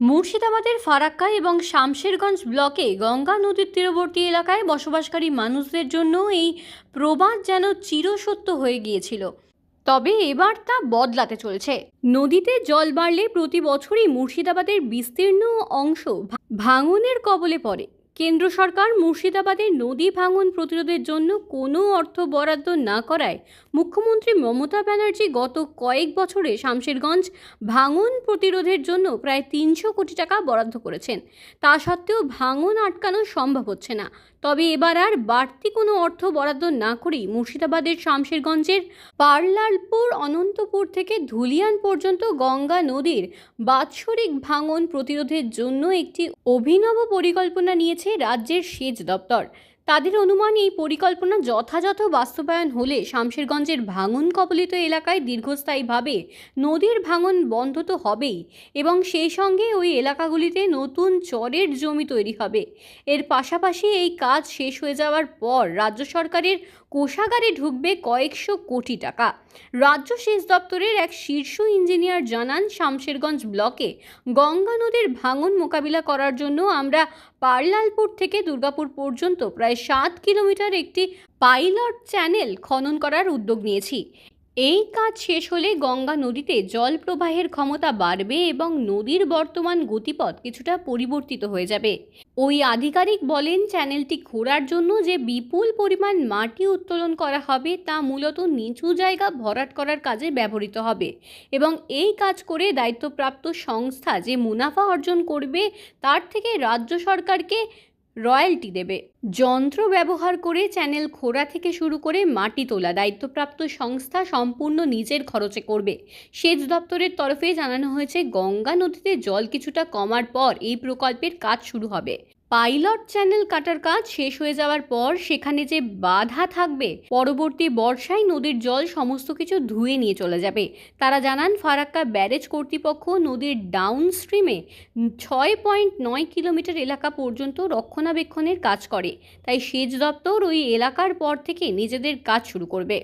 মুর্শিদাবাদের ফারাক্কা এবং শামশেরগঞ্জ ব্লকে গঙ্গা নদীর তীরবর্তী এলাকায় বসবাসকারী মানুষদের জন্য এই প্রবাদ যেন চিরসত্য হয়ে গিয়েছিল। তবে এবার তা বদলাতে চলছে। নদীতে জল বাড়লে প্রতি বছরই মুর্শিদাবাদের বিস্তীর্ণ অংশ ভাঙনের কবলে পড়ে। কেন্দ্র সরকার মুর্শিদাবাদের নদী ভাঙন প্রতিরোধের জন্য কোনো অর্থ বরাদ্দ না করায় মুখ্যমন্ত্রী মমতা ব্যানার্জি গত কয়েক বছরে শামশেরগঞ্জ ভাঙন প্রতিরোধের জন্য প্রায় তিনশো কোটি টাকা বরাদ্দ করেছেন। তা সত্ত্বেও ভাঙন আটকানো সম্ভব হচ্ছে না। তবে এবার আর বাড়তি কোনো অর্থ বরাদ্দ না করেই মুর্শিদাবাদের শামশেরগঞ্জের পার্লালপুর, অনন্তপুর থেকে ধুলিয়ান পর্যন্ত গঙ্গা নদীর বাৎসরিক ভাঙন প্রতিরোধের জন্য একটি অভিনব পরিকল্পনা নিয়েছে রাজ্যের সেচ দপ্তর। তাদের অনুমান এই পরিকল্পনা যথাযথ বাস্তবায়ন হলে শামশেরগঞ্জের ভাঙন কবলিত এলাকায় দীর্ঘস্থায়ীভাবে নদীর ভাঙন বন্ধ তো হবেই এবং সেই সঙ্গে ওই এলাকাগুলিতে নতুন চরের জমি তৈরি হবে। এর পাশাপাশি এই কাজ শেষ হয়ে যাওয়ার পর রাজ্য সরকারের কোষাগারে ঢুকবে কয়েকশো কোটি টাকা। রাজ্য সেচ দপ্তরের এক শীর্ষ ইঞ্জিনিয়ার জানান, শামশেরগঞ্জ ব্লকে গঙ্গা নদীর ভাঙন মোকাবিলা করার জন্য আমরা পার্লালপুর থেকে দুর্গাপুর পর্যন্ত প্রায় সাত কিলোমিটার একটি পাইলট চ্যানেল খনন করার উদ্যোগ নিয়েছি। এই কাজ শেষ হলে গঙ্গা নদীতে জল প্রবাহের ক্ষমতা বাড়বে এবং নদীর বর্তমান গতিপথ কিছুটা পরিবর্তিত হয়ে যাবে। ওই আধিকারিক বলেন, চ্যানেলটি খোঁড়ার জন্য যে বিপুল পরিমাণ মাটি উত্তোলন করা হবে তা মূলত নিচু জায়গা ভরাট করার কাজে ব্যবহৃত হবে এবং এই কাজ করে দায়িত্বপ্রাপ্ত সংস্থা যে মুনাফা অর্জন করবে, তার থেকে রাজ্য সরকারকে রয়্যালটি দেবে। যন্ত্র ব্যবহার করে চ্যানেল খোঁড়া থেকে শুরু করে মাটি তোলা দায়িত্বপ্রাপ্ত সংস্থা সম্পূর্ণ নিজের খরচে করবে। সেচ দপ্তরের তরফে জানানো হয়েছে, গঙ্গা নদীতে জল কিছুটা কমার পর এই প্রকল্পের কাজ শুরু হবে। পাইলট চ্যানেল কাটার কাজ শেষ হয়ে যাওয়ার পর সেখানে যে বাধা থাকবে, পরবর্তী বর্ষায় নদীর জল সমস্ত কিছু ধুয়ে নিয়ে চলে যাবে। তারা জানান, ফারাক্কা ব্যারেজ কর্তৃপক্ষ নদীর ডাউন স্ট্রিমে ছয় পয়েন্ট নয় কিলোমিটার এলাকা পর্যন্ত রক্ষণাবেক্ষণের কাজ করে। তাই সেচ দপ্তর ওই এলাকার পর থেকে নিজেদের কাজ শুরু করবে।